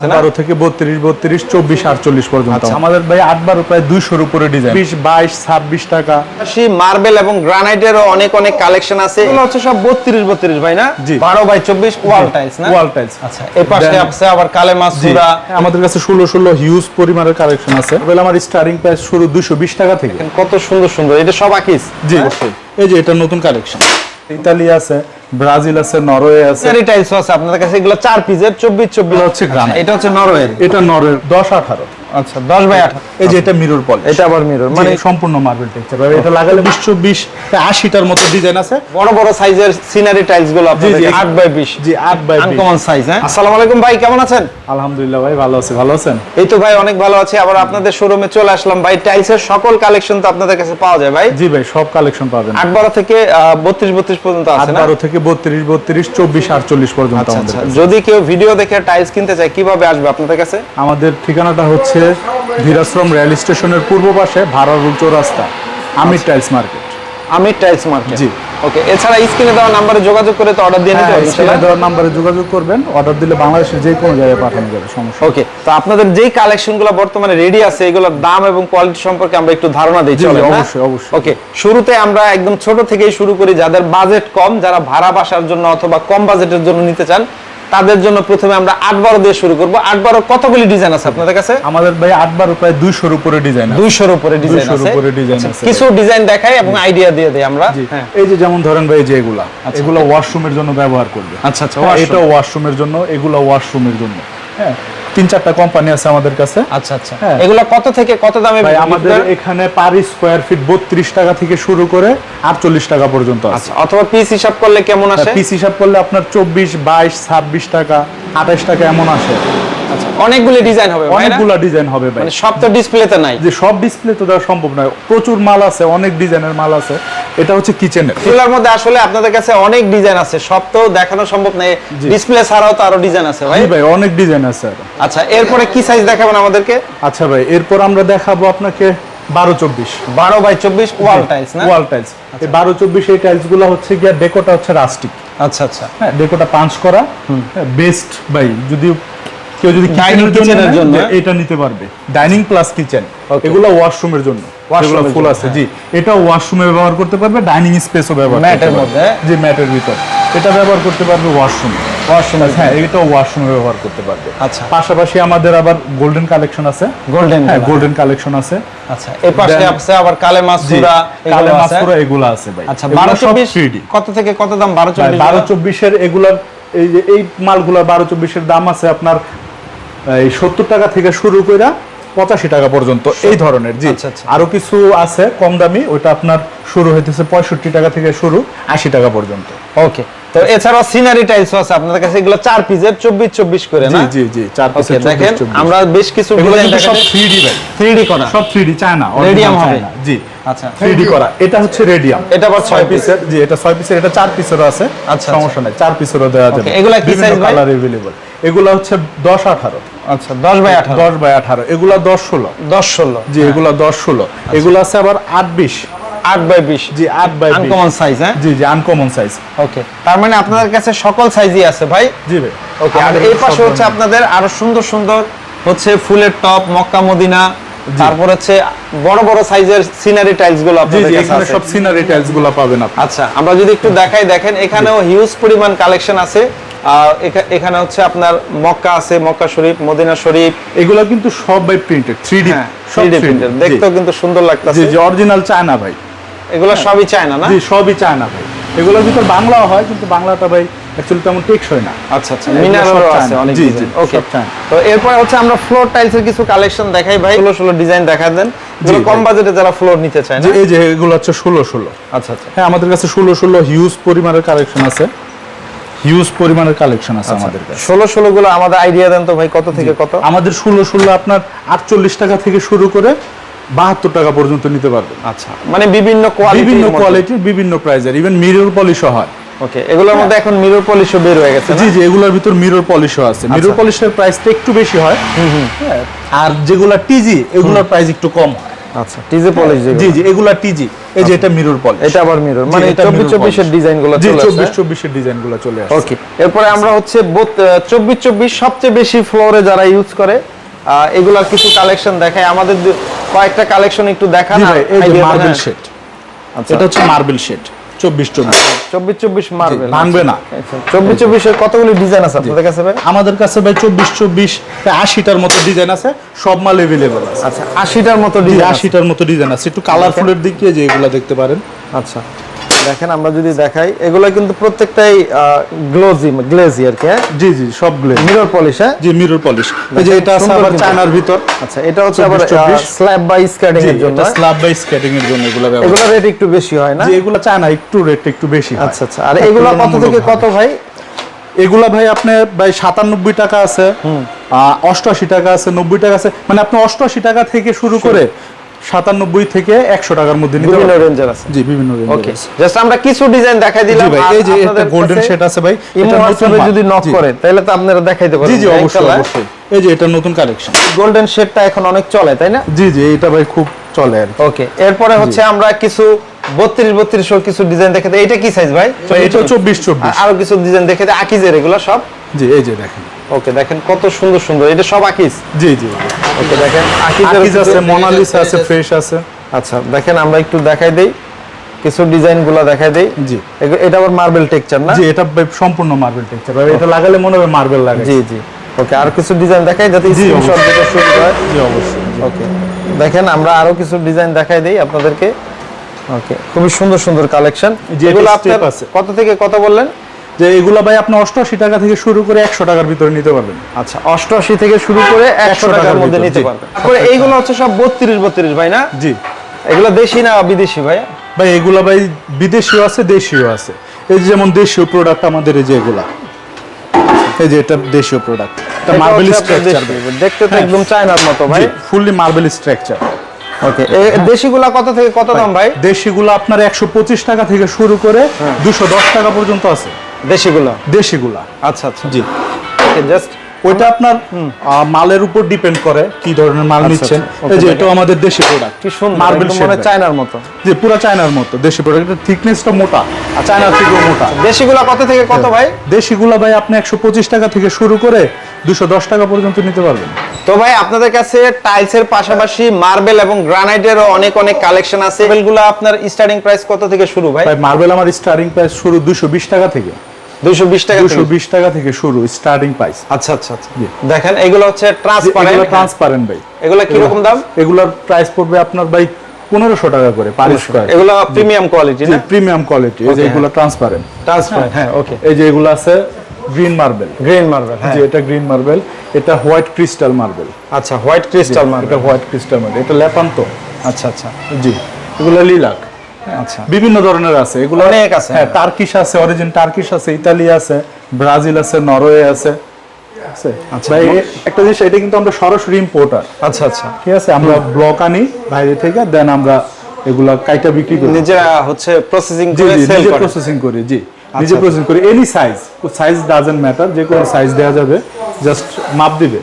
বারো থেকে বত্রিশ বত্রিশ চব্বিশ আটচল্লিশ পর্যন্ত। আচ্ছা। আমাদের ভাই আট বারো প্রায় দুইশোর উপরে ডিজাইন বিশ বাইশ ছাব্বিশ টাকা। পাশাপাশি মার্বেল এবং গ্রানাইটেরও অনেক অনেক কালেকশন আছে। এগুলো হচ্ছে সব বত্রিশ বত্রিশ ভাই না? জি। বারো বাই চব্বিশ ওয়াল টাইলস না? ওয়াল টাইলস আচ্ছা। এই পাশে আছে আবার জি। সুরা আমাদের কাছে ষোলো ষোলো হিউজ পরিমাণের কালেকশন আছে। এবার আমার স্টার্টিং প্রাইস শুরু দুশো বিশ টাকা থেকে। কত সুন্দর সুন্দর। এটা সব আকিস। জি। অবশ্যই। এই যে এটা নতুন কালেকশন ইতালি আছে ব্রাজিল আছে নরওয়ে আছে। স্যারি টাইলস আছে আপনাদের কাছে এগুলো চার পিসের চব্বিশ চব্বিশ। এগুলো হচ্ছে গ্রাম এটা হচ্ছে নরওয়ের। এটা নরওয়ে দশ আঠারো। আচ্ছা দশ বাই আঠারো। এই যে এটা মিরর পল এটা আবার মিরর মানে সম্পূর্ণ মার্বেল টেক্সচার এটা লাগালে বিশ চব্বিশ আশিটার মতো ডিজাইন আছে। বড় বড় সাইজের সিনারি টাইলসগুলো আপনাদের জি। আট বাই বিশ। জি আট বাই বিশ। আনকমন সাইজ হ্যাঁ? আসসালামু আলাইকুম ভাই কেমন আছেন? আলহামদুলিল্লাহ ভাই ভালো আছি ভালো আছেন? এই তো ভাই অনেক ভালো আছি। আবার আপনাদের শোরুমে চলে আসলাম। ভাই টাইলসের সকল কালেকশন তো আপনাদের কাছে পাওয়া যায় ভাই? জি ভাই সব কালেকশন পাবেন। আট বারো থেকে বত্রিশ বত্রিশ পর্যন্ত আট আছে না? বারো থেকে বত্রিশ বত্রিশ চব্বিশ আটচল্লিশ পর্যন্ত আচ্ছা আমাদের আচ্ছা। যদি কেউ ভিডিও দেখে টাইলস কিনতে চায় কীভাবে আসবে আপনাদের কাছে? আমাদের ঠিকানাটা হচ্ছে ধীরাশ্রম রেল স্টেশনের পূর্ব পাশে ভাড়ারুল চৌরাস্তা Amir tiles market Amir tiles market ji. Okay এছাড়া স্ক্রিনে দেওয়া নাম্বারে যোগাযোগ করে তো অর্ডার দিয়ে নিতে হ্যাঁ হবে স্ক্রিনে দেওয়ার নাম্বারে যোগাযোগ করবেন অর্ডার দিলে বাংলাদেশের যে কোনো জায়গায় পাঠানো যাবে সমস্যা ওকে তো আপনাদের যেই কালেকশনগুলো বর্তমানে রেডি আছে এগুলোর দাম এবং কোয়ালিটি সম্পর্কে আমরা একটু ধারণা দিই না? অবশ্যই, অবশ্যই। ওকে শুরুতে আমরা একদম ছোট থেকেই শুরু করি যাদের বাজেট কম যারা ভাড়া বাসার জন্য অথবা কম বাজেটের জন্য নিতে চান তাদের জন্য প্রথমে আমরা আট বারো দিয়ে শুরু করব। আট বারো কতগুলি ডিজাইন আছে আপনাদের কাছে? আমাদের ভাই আট বারো প্রায় দুইশোর উপরে ডিজাইন দুইশোর উপরে ডিজাইন 200 র আছে। উপরে ডিজাইন আচ্ছা, আছে। কিছু ডিজাইন দেখাই এবং আইডিয়া দিয়ে দেয় আমরা। হ্যাঁ। এই যে যেমন ধরেন ভাই যে এগুলা এগুলো ওয়াশরুমের জন্য ব্যবহার করবে। আচ্ছা আচ্ছা হ্যাঁ, এটা ওয়াশরুমের জন্য এগুলো ওয়াশরুমের জন্য। হ্যাঁ তিন চারটা কোম্পানি আছে আমাদের কাছে। আচ্ছা আচ্ছা। হ্যাঁ। এগুলো কত থেকে কত দামে ভাই আমাদের এখানে পার স্কোয়ার ফিট বত্রিশ টাকা থেকে শুরু করে আটচল্লিশ টাকা পর্যন্ত আছে। আচ্ছা অথবা পিস হিসাব করলে কেমন আসে? পিস হিসাব করলে আপনার চব্বিশ বাইশ ছাব্বিশ টাকা আঠাশ টাকা এমন আসে। অনেকগুলি ডিজাইন হবে না? ডিজাইন হবে ভাই। মানে সব তো ডিসপ্লেতে নাই। যে সব ডিসপ্লে তো দেওয়া সম্ভব নয়। প্রচুর মাল আছে অনেক ডিজাইনের মাল আছে। এটা হচ্ছে কিচেনের এগুলোর মধ্যে আসলে আপনাদের কাছে অনেক ডিজাইন আছে সব তো দেখানো সম্ভব নয়। ডিসপ্লে ছাড়াও তো আরও ডিজাইন আছে ভাই। ভাই অনেক ডিজাইন আছে আচ্ছা এরপরে কি সাইজ দেখাবেন আমাদেরকে? আচ্ছা ভাই এরপর আমরা দেখাবো আপনাকে বারো চব্বিশ। বারো বাই চব্বিশ ওয়াল টাইলস না? ওয়াল টাইলস এই বারো চব্বিশ এই টাইলসগুলো হচ্ছে গিয়া ডেকোটা হচ্ছে রাস্টিক আচ্ছা আচ্ছা। হ্যাঁ ডেকোটা পাঞ্চ করা। বেস্ট ভাই যদি কেউ যদি Dining কিচেনের জন্য এর হ্যাঁ? এটা নিতে পারবে। ডাইনিং প্লাস কিচেন এগুলো ওয়াশরুমের জন্য। এর ফুল আছে জি। এটা ওয়াশরুমে ব্যবহার করতে পারবে ডাইনিং স্পেসও ব্যবহার এর পারবে। মধ্যে? জি ম্যাটের ভিতর। এটা ব্যবহার করতে পারবে ওয়াশরুমে ওয়াশরুম হ্যাঁ এটা ওয়াশরুমে ব্যবহার করতে পারবে। আচ্ছা। পাশাপাশি আমাদের আবার গোল্ডেন কালেকশন আছে। গোল্ডেন হ্যাঁ গোল্ডেন কালেকশন আছে। আচ্ছা এই পাশে আছে আবার কালে মাছ জি সুরা কালে পুরো এগুলো আছে ভাই। আচ্ছা এগুলো বারো সব চব্বিশ 3D কত থেকে কত দাম? বারো চব্বিশ বারো চব্বিশের এগুলার এই যে এই মালগুলার বারো চব্বিশের দাম আছে আপনার এই সত্তর টাকা থেকে শুরু করে পঁচাশি টাকা পর্যন্ত এই ধরনের জি। আচ্ছা, আচ্ছা। আরও কিছু আছে কম দামি ওইটা আপনার শুরু হইতেছে পঁয়ষট্টি টাকা থেকে শুরু আশি টাকা পর্যন্ত। ওকে তো এছাড়াও সিনারি টাইলস আছে আপনাদের কাছে এগুলো চার পিসের চব্বিশ চব্বিশ করে না? জি জি চার পিসের দেখেন আমরা বেশ কিছু সব থ্রি ডি থ্রি ডি করা। সব থ্রি ডি চায়না রেডিয়াম হবে। জি। আচ্ছা। থ্রি ডি করা। এটা হচ্ছে রেডিয়াম এটা আবার ছয় পিসের জি এটা ছয় পিসের এটা চার পিসেরও আছে। আচ্ছা সমস্যা আচ্ছা। নাই চার পিসেরও দেওয়া যাবে। এগুলা কি সাইজ এগুলা হচ্ছে দশ আঠারো। আচ্ছা দশ বাই আঠারো। দশ বাই আঠারো। এগুলা দশ ষোলো? দশ ষোলো জি এগুলা দশ ষোলো। এগুলো আছে আবার আট বিশ। আট বাই বিশ। জি আট বাই আনকমন সাইজ হ্যাঁ? জি জি আনকমন সাইজ ওকে তার মানে আপনাদের কাছে সকল সাইজই আছে ভাই? জি ভাই। ওকে আর এই পাশে হচ্ছে আপনাদের আরও সুন্দর সুন্দর হচ্ছে ফুলের টপ মক্কা মদিনা তারপর হচ্ছে বড় বড় সাইজের সিনারি টাইলসগুলো আপনাদের কাছে এখানে সব সিনারি টাইলসগুলো পাবেন আপনি। আচ্ছা আমরা যদি একটু দেখাই দেখেন এখানেও হিউজ পরিমাণ কালেকশন আছে। এখানে হচ্ছে আপনার মক্কা আছে মক্কা শরীফ মদিনা শরীফ। এগুলা কিন্তু সব বাই প্রিন্টেড থ্রি ডি হ্যাঁ 3D printed দেখতেও কিন্তু সুন্দর লাগতেছে। জি অরিজিনাল চায়না ভাই। এগুলো সবই চায়না না? জি সবই চায়না ভাই। এগুলোর ভিতর বাংলাও হয় কিন্তু বাংলাটা ভাই অ্যাকচুয়ালি তেমন টেকসই না। আচ্ছা আচ্ছা। মিনারেলও আছে অনেক জি, জি, ডিজাইন ওকে তো এরপরে হচ্ছে আমরা ফ্লোর টাইলসের কিছু কালেকশন দেখাই ভাই। ডিজাইন দেখা দেন। যেগুলো কম বাজেটে যারা ফ্লোর নিতে চায় না? এই যে এগুলো হচ্ছে ষোলো ষোলো। আচ্ছা আচ্ছা। হ্যাঁ আমাদের কাছে ষোলো ষোলো হিউজ পরিমাণের কালেকশন আছে। হিউজ পরিমাণের কালেকশন আছে আমাদের কাছে। ষোলো ষোলো গুলো আমাদের আইডিয়া দেন তো ভাই কত থেকে কত? আমাদের ষোলো ষোলো আপনার আটচল্লিশ টাকা থেকে শুরু করে বাহাত্তর টাকা পর্যন্ত নিতে পারবেন আচ্ছা। মানে বিভিন্ন কোয়ালিটি বিভিন্ন কোয়ালিটির বিভিন্ন প্রাইজের ইভেন মিরর পলিশও হয়। ওকে এগুলোর মধ্যে এখন মিরর পলিশও বের হয়ে গেছে জি জি এগুলোর ভিতর মিরর পলিশও আছে। আচ্ছা। মিরর পলিশের প্রাইসটা একটু বেশি হয়। হ্যাঁ, আর যেগুলা টিজি এগুলোর প্রাইস একটু কম হয়। আচ্ছা টিজি পলিশ জি জি এগুলা টিজি এই যে এটা মিরর পলিশ এটা আবার মিরর মানে এটা চব্বিশ mirror চব্বিশের polish। ডিজাইন জি চলে আসে চব্বিশের ডিজাইনগুলো চলে আসে ওকে এরপরে আমরা হচ্ছে চব্বিশ চব্বিশ সবচেয়ে বেশি ফ্লোরে যারা ইউজ করে আহ, এগুলার কিছু কালেকশন দেখায় আমাদের কয়েকটা কালেকশন একটু দেখান এই যে মার্বেল শেড আচ্ছা। এটা হচ্ছে মার্বেল শেড চব্বিশ চব্বিশ। চব্বিশ চব্বিশ মার্বেল ভাঙবে না। চব্বিশ চব্বিশের কতগুলি ডিজাইন আছে আপনাদের কাছে ভাই? আমাদের কাছে ভাই চব্বিশ চব্বিশ আশিটার মতো ডিজাইন আছে সব মাল এভেলেবেল আছে। আচ্ছা আশিটার মতো ডিজাইন আশিটার মতো ডিজাইন আছে। একটু কালারফুলের দিকে যে এগুলো দেখতে পারেন। আচ্ছা। দেখেন আমরা যদি দেখাই এগুলো কিন্তু প্রত্যেকটাই গ্লোজি গ্লেজি আর কি হ্যাঁ? জি জি সব গ্লেজ মিরর পলিশ হ্যাঁ? জি মিরর পলিশ এই যে এটা আছে আবার চায়নার ভিতর। আচ্ছা এটা হচ্ছে আবার 24, 24 স্ল্যাব বাই জি এর জন্য এটা স্ল্যাব বাই স্কেটিং এর জন্য এগুলো ব্যবহার এগুলো রেট একটু বেশি হয় না? জি এগুলো চায়না একটু রেট একটু বেশি হয়। আচ্ছা আচ্ছা আর এগুলো কত থেকে কত ভাই? এগুলা ভাই আপনার ভাই সাতানব্বই টাকা আছে অষ্টআশি টাকা আছে নব্বই টাকা আছে। মানে আপনি অষ্টআশি টাকা থেকে শুরু। করে সাতানব্বই থেকে একশো টাকার মধ্যে বিভিন্ন রেঞ্জের আছে। জি বিভিন্ন ওকে জাস্ট আমরা কিছু ডিজাইন দেখাই দিলাম ভাই এই যে একটা গোল্ডেন শেড আছে ভাই এটা হোয়াটসঅ্যাপে যদি নক করেন করে তাহলে তো আপনারা দেখাইতে জি জি অবশ্যই অবশ্যই। এই যে এটা নতুন কালেকশন গোল্ডেন শেডটা এখন অনেক চলে তাই না? জি জি এটা ভাই খুব চলে আর ওকে এরপরে হচ্ছে আমরা কিছু বত্রিশ বত্রিশ কিছু ডিজাইন দেখে এটা কি সাইজ ভাই? এটা চব্বিশ চব্বিশ। আরও কিছু ডিজাইন দেখে দিই। আকিজের এগুলো সব? জি এই যে দেখেন। ওকে দেখেন কত সুন্দর সুন্দর। এটা সব আকিজ? জি জি। ওকে দেখেন। আকিজ আছে মোনালিসা আছে ফ্রেশ আছে। আচ্ছা দেখেন আমরা একটু দেখাই দেই। কিছু ডিজাইনগুলো দেখাই দেই। জি। এটা আবার মার্বেল টেক্সচার না? জি এটা সম্পূর্ণ মার্বেল টেক্সচার এটা লাগালে মনে হবে মার্বেল লাগে জি জি। ওকে আর কিছু ডিজাইন দেখাই যাতে স্ক্রিনশট অবশ্যই। দিতে সুবিধা হয়? জি অবশ্যই ওকে দেখেন আমরা আরও কিছু ডিজাইন দেখাই দেই আপনাদেরকে। ওকে খুবই সুন্দর সুন্দর কালেকশন যে এগুলো step আপনার আছে। কত থেকে কত বললেন? যে এগুলা ভাই আপনি অষ্টআশি টাকা থেকে শুরু করে একশো টাকার ভিতরে নিতে পারবেন। আচ্ছা অষ্টআশি থেকে শুরু করে একশো টাকার মধ্যে নিতে পারবেন। তারপরে এইগুলো হচ্ছে সব বত্রিশ বত্রিশ ভাই না? জি। এগুলো দেশি না বিদেশি ভাই? ভাই এগুলা ভাই বিদেশিও আছে দেশীয় আছে। এই যেমন দেশীয় প্রোডাক্ট আমাদের এই যে এগুলা। এই যে এটা দেশীয় প্রোডাক্ট এটা মার্বেল স্ট্রাকচার। দেখতে তো হ্যাঁ। একদম চায়নার মতো ভাই। ফুললি মার্বেল স্ট্রাকচার ওকে দেশিগুলা কত থেকে কত দাম ভাই? দেশিগুলো আপনার একশো পঁচিশ টাকা থেকে শুরু করে হ্যাঁ। দুশো দশ টাকা পর্যন্ত আছে। দেশিগুলা? দেশিগুলা। আচ্ছা আচ্ছা। জি। জাস্ট ওইটা আপনার মালের উপর ডিপেন্ড করে কি ধরনের মাল আচ্ছা, নিচ্ছেন। আচ্ছা, এই যে এটা আমাদের দেশি প্রোডাক্ট কি সুন্দর মার্বেল একদম চায়নার মতো। যে পুরো চায়নার মতো দেশি প্রোডাক্ট থিকনেসটা মোটা। আর চায়নার থেকেও মোটা। দেশিগুলা কত থেকে কত ভাই? দেশিগুলা ভাই আপনি একশো পঁচিশ টাকা থেকে শুরু করে দুশো দশ টাকা পর্যন্ত নিতে পারবেন। তো ভাই আপনাদের কাছে টাইলসের পাশাপাশি মার্বেল এবং গ্রানাইটেরও অনেক অনেক কালেকশন আছে। এগুলো আপনার স্টার্টিং প্রাইস কত থেকে শুরু ভাই? ভাই মার্বেল আমার স্টার্টিং প্রাইস শুরু দুশো বিশ টাকা থেকে। দুইশো বিশ টাকা দুশো থেকে? বিশ টাকা থেকে শুরু স্টার্টিং প্রাইস আচ্ছা আচ্ছা আচ্ছা। দেখেন এগুলো হচ্ছে ট্রান্সপারেন্ট এগুলো ট্রান্সপারেন্ট ভাই। এগুলো কীরকম দাম? এগুলোর প্রাইস পড়বে আপনার ভাই পনেরোশো টাকা করে পার স্কোয়ার এগুলো প্রিমিয়াম কোয়ালিটি না? প্রিমিয়াম কোয়ালিটি এই যে এগুলো ট্রান্সপারেন্ট ট্রান্সপারেন্ট হ্যাঁ ওকে এই যে এগুলো আছে গ্রিন মার্বেল গ্রিন মার্বেল হ্যাঁ। এটা গ্রিন মার্বেল এটা হোয়াইট ক্রিস্টাল মার্বেল আচ্ছা হোয়াইট ক্রিস্টাল এটা হোয়াইট ক্রিস্টাল মার্বেল এটা লেপান্ত। আচ্ছা আচ্ছা। জি এগুলো লিলাক। আচ্ছা। বিভিন্ন ধরনের আছে এগুলো অনেক আছে। হ্যাঁ টার্কিশ আছে অরিজিন টার্কিশ আছে ইতালি আছে ব্রাজিল আছে নরওয়ে আছে। ভাই একটা জিনিস এটা কিন্তু আমরা সরাসরি ইম্পোর্টার আচ্ছা আচ্ছা। ঠিক আছে আমরা ব্লক আনি বাইরে থেকে দেন আমরা এগুলা কাইটা বিক্রি করি। নিজেরা হচ্ছে প্রসেসিং করে সেল প্রসেসিং করি জি। নিজে আচ্ছা। প্রসেসিং করি। Any size size doesn't matter যে কোনো সাইজ দেওয়া যাবে জাস্ট মাপ দিবে।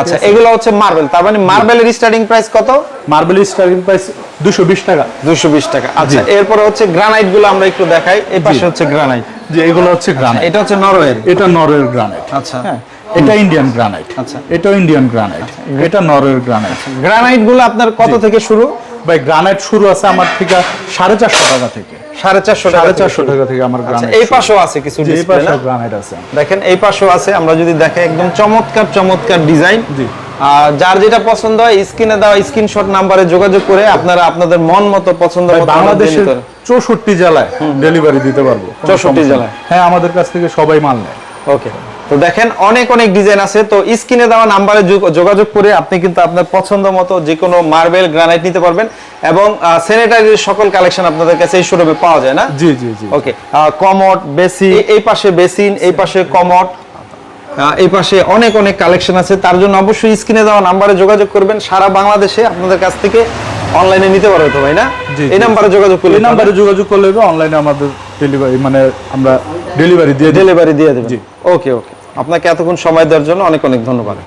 আচ্ছা এগুলো হচ্ছে মার্বেল তার মানে মার্বেলের স্টার্টিং প্রাইস কত? মার্বেল স্টার্টিং প্রাইস দুশো বিশ টাকা। দুশো বিশ টাকা। আচ্ছা এরপরে হচ্ছে গ্রানাইটগুলো আমরা একটু দেখাই। এই পাশে হচ্ছে গ্রানাইট যে এগুলো হচ্ছে গ্রানাইট এটা হচ্ছে নরওয়ের। এটা নরওয়ের গ্রানাইট আচ্ছা। হ্যাঁ এটা ইন্ডিয়ান গ্রানাইট আচ্ছা। এটা ইন্ডিয়ান গ্রানাইট এটা নরওয়ের গ্রানাইট গ্রানাইটগুলো আপনার কত থেকে শুরু? ভাই গ্রানাইট শুরু আছে আমার থেকে সাড়ে চারশো টাকা থেকে। সাড়ে চারশো সাড়ে চারশো টাকা থেকে আমার আচ্ছা, এই পাশেও আছে কিছু এই ডিসপ্লে গ্রানাইট আছে। দেখেন এই পাশেও আছে। আমরা যদি দেখে একদম চমৎকার চমৎকার ডিজাইন জি। যার যেটা পছন্দ হয় স্ক্রিনে দেওয়া স্ক্রিনশট নাম্বারে যোগাযোগ করে আপনারা আপনাদের মন মতো পছন্দ বাংলাদেশের চৌষট্টি জেলায় ডেলিভারি দিতে পারব। চৌষট্টি 64 জেলায়? হ্যাঁ আমাদের কাছ থেকে সবাই মাল নেয়। ওকে তো দেখেন অনেক অনেক ডিজাইন আছে। তো স্ক্রিনে দেওয়া নাম্বারে যোগাযোগ করে আপনি কিন্তু আপনার পছন্দ মতো যে কোনো মার্বেল গ্রানাইট নিতে পারবেন এবং স্যানিটারির সকল কালেকশন আপনাদের কাছে এই শোরুমে পাওয়া যায় না? জি জি জি। ওকে কমোড বেসিন এই পাশে বেসিন এই পাশে কমোড এই পাশে অনেক অনেক কালেকশন আছে। তার জন্য অবশ্যই স্ক্রিনে দেওয়া নাম্বারে যোগাযোগ করবেন। সারা বাংলাদেশে আপনাদের কাছ থেকে অনলাইনে নিতে পারবে তো ভাই না? এই নাম্বারে যোগাযোগ করলে এই নাম্বারে যোগাযোগ করলে অনলাইনে আমাদের ডেলিভারি মানে আমরা ডেলিভারি দিয়ে ডেলিভারি দিয়ে দেবেন। জি। ওকে ওকে আপনাকে এতক্ষণ সময় দেওয়ার জন্য অনেক অনেক ধন্যবাদ।